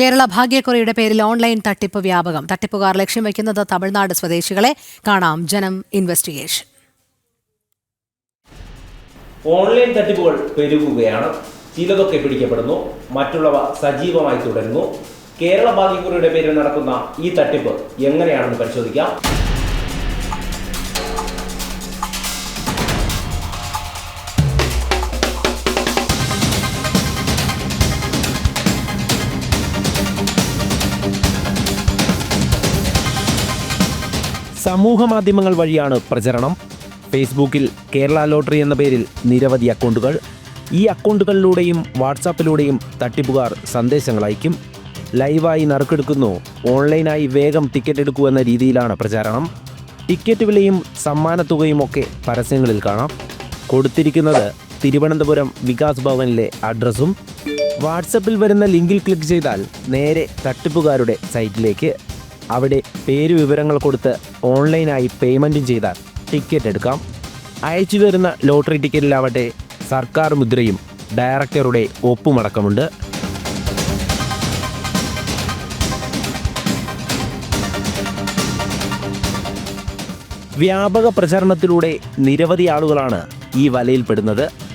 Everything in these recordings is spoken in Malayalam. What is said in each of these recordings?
കേരള ഭാഗ്യക്കുറിയുടെ പേരിൽ ഓൺലൈൻ തട്ടിപ്പ് വ്യാപകം. തട്ടിപ്പുകാർ ലക്ഷ്യം വയ്ക്കുന്നത് തമിഴ്നാട് സ്വദേശികളെ കാണാം ജനം ഇൻവെസ്റ്റിഗേഷൻ ഓൺലൈൻ തട്ടിപ്പുകൾ പെരുകുകയാണ്. ചിലതൊക്കെ പിടിക്കപ്പെടുന്നു. മറ്റുള്ളവ സജീവമായി തുടരുന്നു. കേരള ഭാഗ്യക്കുറിയുടെ പേരിൽ നടക്കുന്ന ഈ തട്ടിപ്പ് എങ്ങനെയാണെന്ന് പരിശോധിക്കാം. സമൂഹ മാധ്യമങ്ങൾ വഴിയാണ് പ്രചരണം. ഫേസ്ബുക്കിൽ കേരള ലോട്ടറി എന്ന പേരിൽ നിരവധി അക്കൗണ്ടുകൾ. ഈ അക്കൗണ്ടുകളിലൂടെയും വാട്സാപ്പിലൂടെയും തട്ടിപ്പുകാർ സന്ദേശങ്ങൾ അയക്കും. ലൈവായി നറുക്കെടുക്കുന്നു. ഓൺലൈനായി വേഗം ടിക്കറ്റ് എടുക്കൂ എന്ന രീതിയിലാണ് പ്രചാരണം. ടിക്കറ്റ് വിലയും സമ്മാനത്തുകയും ഒക്കെ പരസ്യങ്ങളിൽ കാണാം. കൊടുത്തിരിക്കുന്നത് തിരുവനന്തപുരം വികാസ് ഭവനിലെ അഡ്രസ്സും. വാട്സപ്പിൽ വരുന്ന ലിങ്കിൽ ക്ലിക്ക് ചെയ്താൽ നേരെ തട്ടിപ്പുകാരുടെ സൈറ്റിലേക്ക് അവിടെ പേര് വിവരങ്ങൾ കൊടുത്ത് ഓൺലൈനായി പേയ്മെന്റും ചെയ്താൽ ടിക്കറ്റ് എടുക്കാം. അയച്ചു തരുന്ന ലോട്ടറി ടിക്കറ്റിലാവട്ടെ സർക്കാർ മുദ്രയും ഡയറക്ടറുടെ ഒപ്പുമടക്കമുണ്ട്. വ്യാപക പ്രചരണത്തിലൂടെ നിരവധി ആളുകളാണ് ഈ വലയിൽപ്പെടുന്നത്.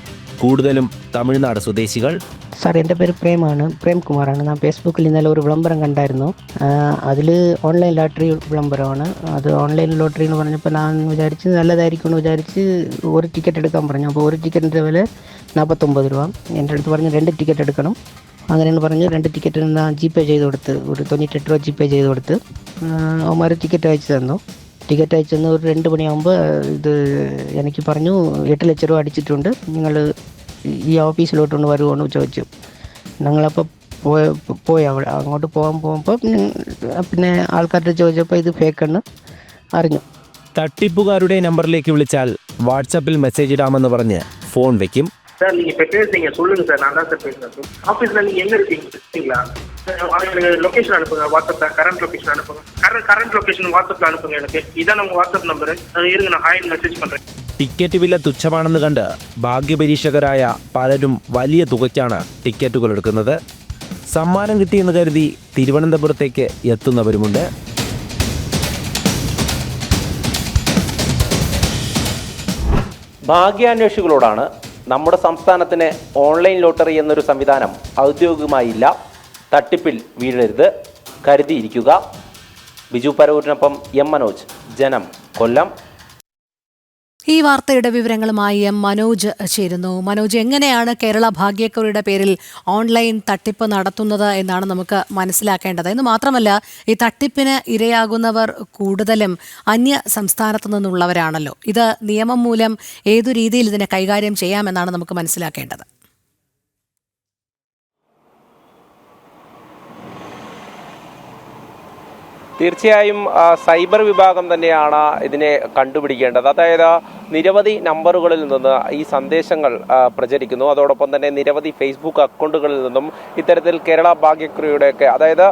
കൂടുതലും തമിഴ്നാട് സ്വദേശികൾ? സാർ എന്റെ പേര് പ്രേമാണ്. പ്രേംകുമാറാണ് ഞാൻ ഫേസ്ബുക്കിൽ ഇന്നലെ ഒരു വിളംബരം കണ്ടായിരുന്നു. അതിൽ ഓൺലൈൻ ലോട്ടറി വിളംബരമാണ്. അത് ഓൺലൈൻ ലോട്ടറി എന്ന് പറഞ്ഞപ്പോൾ ഞാൻ വിചാരിച്ച് നല്ലതായിരിക്കും എന്ന് വിചാരിച്ച് ഒരു ടിക്കറ്റ് എടുക്കാൻ പറഞ്ഞു. അപ്പോൾ ഒരു ടിക്കറ്റിന്റെ വില നാൽപ്പത്തൊമ്പത് രൂപ. എന്റെ അടുത്ത് പറഞ്ഞ് രണ്ട് ടിക്കറ്റ് എടുക്കണം. അങ്ങനെയാണ് പറഞ്ഞ് രണ്ട് ടിക്കറ്റ് ഞാൻ ജി പേ ചെയ്ത് കൊടുത്ത് ഒരു തൊണ്ണൂറ്റെട്ട് രൂപ ജി പേ ചെയ്ത് കൊടുത്ത് അവന്മാർ ടിക്കറ്റ് അയച്ചു തന്നു. ടിക്കറ്റ് അയച്ചു തന്ന് ഒരു രണ്ട് മണിയാകുമ്പോൾ ഇത് എനിക്ക് പറഞ്ഞു എട്ട് ലക്ഷം രൂപ അടിച്ചിട്ടുണ്ട്. നിങ്ങൾ ഈ ഓഫീസിലോട്ട് ഒന്ന് വരുമോന്ന് ചോദിച്ചു. ഞങ്ങളപ്പോൾ പോയ പോയി അവിടെ അങ്ങോട്ട് പോകാൻ പോകുമ്പോൾ പിന്നെ ആൾക്കാരുടെ ചോദിച്ചപ്പോൾ ഇത് ഫേക്കെന്ന് അറിഞ്ഞു. തട്ടിപ്പുകാരുടെ നമ്പറിലേക്ക് വിളിച്ചാൽ വാട്സാപ്പിൽ മെസ്സേജ് ഇടാമെന്ന് പറഞ്ഞ് ഫോൺ വയ്ക്കും சார் நீங்க இப்ப பேசுறீங்க சொல்லுங்க சார் நான் தான் சார் பேசுறேன் சார் ஆஃபீஸ்ல நீங்க எங்க இருக்கீங்க இருக்கீங்களா சார், எனக்கு லொகேஷன் அனுப்புங்க வாட்ஸ்அப்ல கரண்ட் லொகேஷன் அனுப்புங்க கரண்ட் கரண்ட் லொகேஷன் வாட்ஸ்அப்ல அனுப்புங்க எனக்கு இதான் உங்க வாட்ஸ்அப் நம்பர் இருங்க நான் ஹாய் மெசேஜ் பண்றேன் ടിക്കറ്റ് വില തുച്ഛമാണെന്ന് കണ്ട് ഭാഗ്യപരീക്ഷകരായ പലരും വലിയ തുകയ്ക്കാണ് ടിക്കറ്റുകൾ എടുക്കുന്നത് സമ്മാനം കിട്ടിയെന്ന് കരുതി തിരുവനന്തപുരത്തേക്ക് എത്തുന്നവരുമുണ്ട് ഭാഗ്യാന്വേഷികളോടാണ് നമ്മുടെ സംസ്ഥാനത്തിന് ഓൺലൈൻ ലോട്ടറി എന്നൊരു സംവിധാനം ഔദ്യോഗികമായില്ല. തട്ടിപ്പിൽ വീഴരുത്. കരുതിയിരിക്കുക. ബിജു പരവൂരിനൊപ്പം എം മനോജ്. ജനം കൊല്ലം. ഈ വാർത്തയുടെ വിവരങ്ങളുമായി എം മനോജ് ചേരുന്നു. മനോജ് എങ്ങനെയാണ് കേരള ഭാഗ്യക്കുറിയുടെ പേരിൽ ഓൺലൈൻ തട്ടിപ്പ് നടത്തുന്നത് എന്നാണ് നമുക്ക് മനസ്സിലാക്കേണ്ടത്? എന്ന് മാത്രമല്ല ഈ തട്ടിപ്പിന് ഇരയാകുന്നവർ കൂടുതലും അന്യ സംസ്ഥാനത്തു നിന്നുള്ളവരാണല്ലോ. ഇത് നിയമം മൂലം ഏതു രീതിയിൽ ഇതിനെ കൈകാര്യം ചെയ്യാമെന്നാണ് നമുക്ക് മനസ്സിലാക്കേണ്ടത്? തീർച്ചയായും സൈബർ വിഭാഗം തന്നെയാണ് ഇതിനെ കണ്ടുപിടിക്കേണ്ടത്. അതായത് നിരവധി നമ്പറുകളിൽ നിന്ന് ഈ സന്ദേശങ്ങൾ പ്രചരിക്കുന്നു. അതോടൊപ്പം തന്നെ നിരവധി ഫേസ്ബുക്ക് അക്കൗണ്ടുകളിൽ നിന്നും ഇത്തരത്തിൽ കേരള ഭാഗ്യക്കുറിയുടെയൊക്കെ അതായത്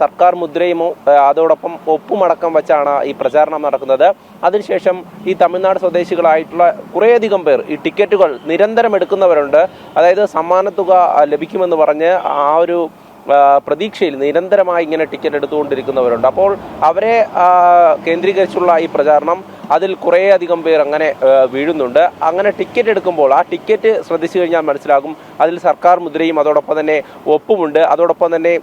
സർക്കാർ മുദ്രയും അതോടൊപ്പം ഒപ്പുമടക്കം വെച്ചാണ് ഈ പ്രചാരണം നടക്കുന്നത്. അതിനുശേഷം ഈ തമിഴ്നാട് സ്വദേശികളായിട്ടുള്ള കുറേയധികം പേർ ഈ ടിക്കറ്റുകൾ നിരന്തരം എടുക്കുന്നവരുണ്ട്. അതായത് സമ്മാനത്തുക ലഭിക്കുമെന്ന് പറഞ്ഞ് ആ ഒരു പ്രതീക്ഷയിൽ നിരന്തരമായി ഇങ്ങനെ ടിക്കറ്റ് എടുത്തുകൊണ്ടിരിക്കുന്നവരുണ്ട്. അപ്പോൾ അവരെ കേന്ദ്രീകരിച്ചുള്ള ഈ പ്രചാരണം അതിൽ കുറേയധികം പേർ അങ്ങനെ വീഴുന്നുണ്ട്. അങ്ങനെ ടിക്കറ്റ് എടുക്കുമ്പോൾ ആ ടിക്കറ്റ് ശ്രദ്ധിച്ചു കഴിഞ്ഞാൽ മനസ്സിലാകും അതിൽ സർക്കാർ മുദ്രയും അതോടൊപ്പം തന്നെ ഒപ്പുമുണ്ട്. അതോടൊപ്പം തന്നെ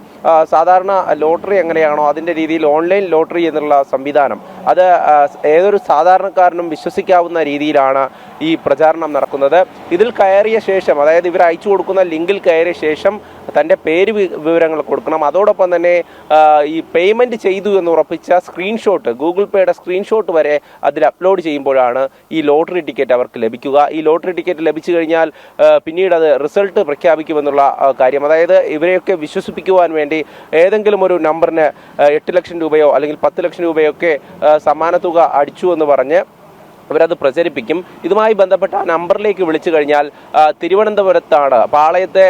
സാധാരണ ലോട്ടറി എങ്ങനെയാണോ അതിന്റെ രീതിയിൽ ഓൺലൈൻ ലോട്ടറി എന്നുള്ള സംവിധാനം അത് ഏതൊരു സാധാരണക്കാരനും വിശ്വസിക്കാവുന്ന രീതിയിലാണ് ഈ പ്രചാരണം നടക്കുന്നത്. ഇതിൽ കയറിയ ശേഷം അതായത് ഇവർ അയച്ചു കൊടുക്കുന്ന ലിങ്കിൽ കയറിയ ശേഷം തന്റെ പേര് വിവരങ്ങൾ കൊടുക്കണം. അതോടൊപ്പം തന്നെ ഈ പേയ്മെന്റ് ചെയ്തു എന്ന് ഉറപ്പിച്ച സ്ക്രീൻഷോട്ട് ഗൂഗിൾ പേയുടെ സ്ക്രീൻഷോട്ട് വരെ അതിൽ അപ്ലോഡ് ചെയ്യുമ്പോഴാണ് ഈ ലോട്ടറി ടിക്കറ്റ് അവർക്ക് ലഭിക്കുക. ഈ ലോട്ടറി ടിക്കറ്റ് ലഭിച്ചു കഴിഞ്ഞാൽ പിന്നീട് അത് റിസൾട്ട് പ്രഖ്യാപിക്കുമെന്നുള്ള കാര്യം. അതായത് ഇവരെയൊക്കെ വിശ്വസിപ്പിക്കുവാൻ വേണ്ടി ഏതെങ്കിലും ഒരു നമ്പറിന് എട്ട് ലക്ഷം രൂപയോ അല്ലെങ്കിൽ പത്ത് ലക്ഷം രൂപയോ ഒക്കെ സമ്മാന തുക അടിച്ചു എന്ന് പറഞ്ഞ് അവരത് പ്രചരിപ്പിക്കും. ഇതുമായി ബന്ധപ്പെട്ട ആ നമ്പറിലേക്ക് വിളിച്ചു കഴിഞ്ഞാൽ തിരുവനന്തപുരത്താണ് പാളയത്തെ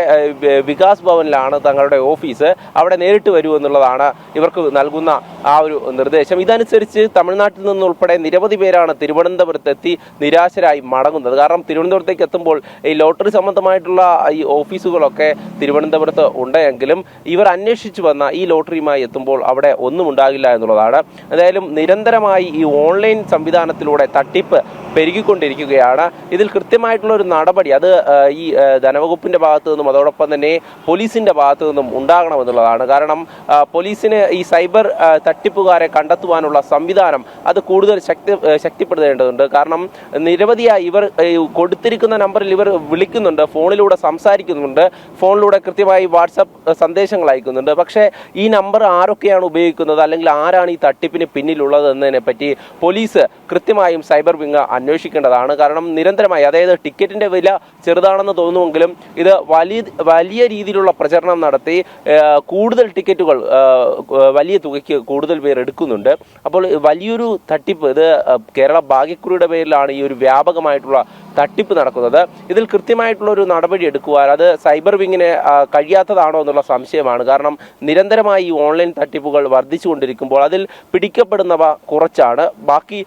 വികാസ് ഭവനിലാണ് തങ്ങളുടെ ഓഫീസ്. അവിടെ നേരിട്ട് വരൂ എന്നുള്ളതാണ് ഇവർക്ക് നൽകുന്ന ആ ഒരു നിർദ്ദേശം. ഇതനുസരിച്ച് തമിഴ്നാട്ടിൽ നിന്നുൾപ്പെടെ നിരവധി പേരാണ് തിരുവനന്തപുരത്തെത്തി നിരാശരായി മടങ്ങുന്നത്. കാരണം തിരുവനന്തപുരത്തേക്ക് എത്തുമ്പോൾ ഈ ലോട്ടറി സംബന്ധമായിട്ടുള്ള ഈ ഓഫീസുകളൊക്കെ തിരുവനന്തപുരത്ത് ഉണ്ടെങ്കിലും ഇവർ അന്വേഷിച്ചു വന്ന ഈ ലോട്ടറിയുമായി എത്തുമ്പോൾ അവിടെ ഒന്നും ഉണ്ടാകില്ല എന്നുള്ളതാണ്. എന്തായാലും നിരന്തരമായി ഈ ഓൺലൈൻ സംവിധാനത്തിലൂടെ തട്ടിപ്പ് പെരുകിക്കൊണ്ടിരിക്കുകയാണ്. ഇതിൽ കൃത്യമായിട്ടുള്ള ഒരു നടപടി അത് ഈ ധനവകുപ്പിന്റെ ഭാഗത്തു നിന്നും അതോടൊപ്പം തന്നെ പോലീസിന്റെ ഭാഗത്തു നിന്നും ഉണ്ടാകണമെന്നുള്ളതാണ്. കാരണം പോലീസിന് ഈ സൈബർ തട്ടിപ്പുകാരെ കണ്ടെത്തുവാനുള്ള സംവിധാനം അത് കൂടുതൽ ശക്തി ശക്തിപ്പെടുത്തേണ്ടതുണ്ട്. കാരണം നിരവധിയായി ഇവർ കൊടുത്തിരിക്കുന്ന നമ്പറിൽ ഇവർ വിളിക്കുന്നുണ്ട് ഫോണിലൂടെ സംസാരിക്കുന്നുണ്ട് ഫോണിലൂടെ കൃത്യമായി വാട്സപ്പ് സന്ദേശങ്ങൾ അയക്കുന്നുണ്ട്. പക്ഷേ ഈ നമ്പർ ആരൊക്കെയാണ് ഉപയോഗിക്കുന്നത് അല്ലെങ്കിൽ ആരാണ് ഈ തട്ടിപ്പിന് പിന്നിലുള്ളത് എന്നതിനെ പറ്റി പോലീസ് കൃത്യമായും സൈബർ വിങ് അന്വേഷിക്കേണ്ടതാണ്. കാരണം നിരന്തരമായി അതായത് ടിക്കറ്റിന്റെ വില ചെറുതാണെന്ന് തോന്നുമെങ്കിലും ഇത് വലിയ വലിയ രീതിയിലുള്ള പ്രചരണം നടത്തി കൂടുതൽ ടിക്കറ്റുകൾ വലിയ തുകയ്ക്ക് കൂടുതൽ പേർ എടുക്കുന്നുണ്ട്. അപ്പോൾ വലിയൊരു തട്ടിപ്പ് ഇത് കേരള ഭാഗ്യക്കുറിയുടെ പേരിലാണ് ഈ ഒരു വ്യാപകമായിട്ടുള്ള തട്ടിപ്പ് നടക്കുന്നത്. ഇതിൽ കൃത്യമായിട്ടുള്ള ഒരു നടപടി എടുക്കുവാൻ അത് സൈബർ വിങ്ങിന് കഴിയാത്തതാണോ എന്നുള്ള സംശയമാണ്. കാരണം നിരന്തരമായി ഈ ഓൺലൈൻ തട്ടിപ്പുകൾ വർദ്ധിച്ചുകൊണ്ടിരിക്കുമ്പോൾ അതിൽ പിടിക്കപ്പെടുന്നവ കുറച്ചാണ്. ബാക്കി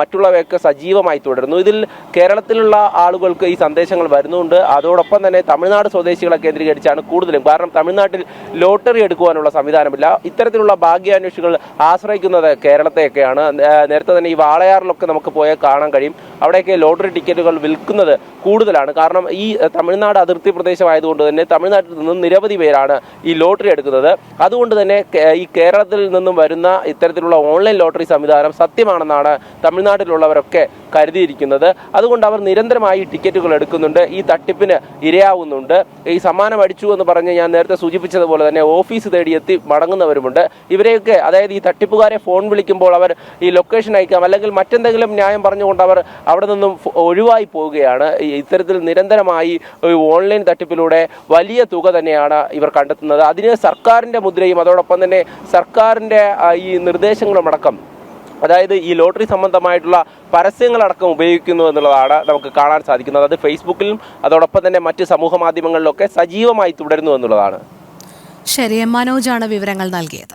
മറ്റുള്ളവയൊക്കെ സജീവമായി തുടരുന്നു. ഇതിൽ കേരളത്തിലുള്ള ആളുകൾക്ക് ഈ സന്ദേശങ്ങൾ വരുന്നുണ്ട്. അതോടൊപ്പം തന്നെ തമിഴ്നാട് സ്വദേശികളെ കേന്ദ്രീകരിച്ചാണ് കൂടുതലും. കാരണം തമിഴ്നാട്ടിൽ ലോട്ടറി എടുക്കുവാനുള്ള സംവിധാനമില്ല. ഇത്തരത്തിലുള്ള ഭാഗ്യാന്വേഷികൾ ആശ്രയിക്കുന്നത് കേരളത്തെയൊക്കെയാണ്. നേരത്തെ തന്നെ ഈ വാളയാറിലൊക്കെ നമുക്ക് പോയാൽ കാണാൻ കഴിയും. അവിടെയൊക്കെ ലോട്ടറി ടിക്കറ്റുകൾ വിൽക്കുന്നത് കൂടുതലാണ്. കാരണം ഈ തമിഴ്നാട് അതിർത്തി പ്രദേശമായതുകൊണ്ട് തന്നെ തമിഴ്നാട്ടിൽ നിന്നും നിരവധി പേരാണ് ഈ ലോട്ടറി എടുക്കുന്നത്. അതുകൊണ്ട് തന്നെ ഈ കേരളത്തിൽ നിന്നും വരുന്ന ഇത്തരത്തിലുള്ള ഓൺലൈൻ ലോട്ടറി സംവിധാനം സത്യമാണെന്നാണ് തമിഴ്നാട്ടിലുള്ളവരൊക്കെ കരുതിയിരിക്കുന്നത്. അതുകൊണ്ട് അവർ നിരന്തരമായി ടിക്കറ്റുകൾ എടുക്കുന്നുണ്ട്. ഈ തട്ടിപ്പിന് ഇരയാവുന്നുണ്ട്. ഈ സമ്മാനം അടിച്ചു എന്ന് പറഞ്ഞ് ഞാൻ നേരത്തെ സൂചിപ്പിച്ചതുപോലെ തന്നെ ഓഫീസ് തേടിയെത്തി മടങ്ങുന്നവരുമുണ്ട്. ഇവരെയൊക്കെ അതായത് ഈ തട്ടിപ്പുകാരെ ഫോൺ വിളിക്കുമ്പോൾ അവർ ഈ ലൊക്കേഷൻ അയക്കാം അല്ലെങ്കിൽ മറ്റെന്തെങ്കിലും ന്യായം പറഞ്ഞുകൊണ്ട് അവർ അവിടെ നിന്നും ഒഴിവായി പോവുകയാണ്. ഇത്തരത്തിൽ നിരന്തരമായി ഓൺലൈൻ തട്ടിപ്പിലൂടെ വലിയ തുക തന്നെയാണ് ഇവർ കണ്ടെത്തുന്നത്. അതിന് സർക്കാരിന്റെ മുദ്രയും അതോടൊപ്പം തന്നെ സർക്കാരിന്റെ ഈ നിർദ്ദേശങ്ങളും അടക്കം അതായത് ഈ ലോട്ടറി സംബന്ധമായിട്ടുള്ള പരസ്യങ്ങളടക്കം ഉപയോഗിക്കുന്നു എന്നുള്ളതാണ് നമുക്ക് കാണാൻ സാധിക്കുന്നത്. അത് ഫേസ്ബുക്കിലും അതോടൊപ്പം തന്നെ മറ്റ് സമൂഹ മാധ്യമങ്ങളിലൊക്കെ സജീവമായി തുടരുന്നു എന്നുള്ളതാണ്. ശരി മനോജാണ് വിവരങ്ങൾ നൽകിയത്.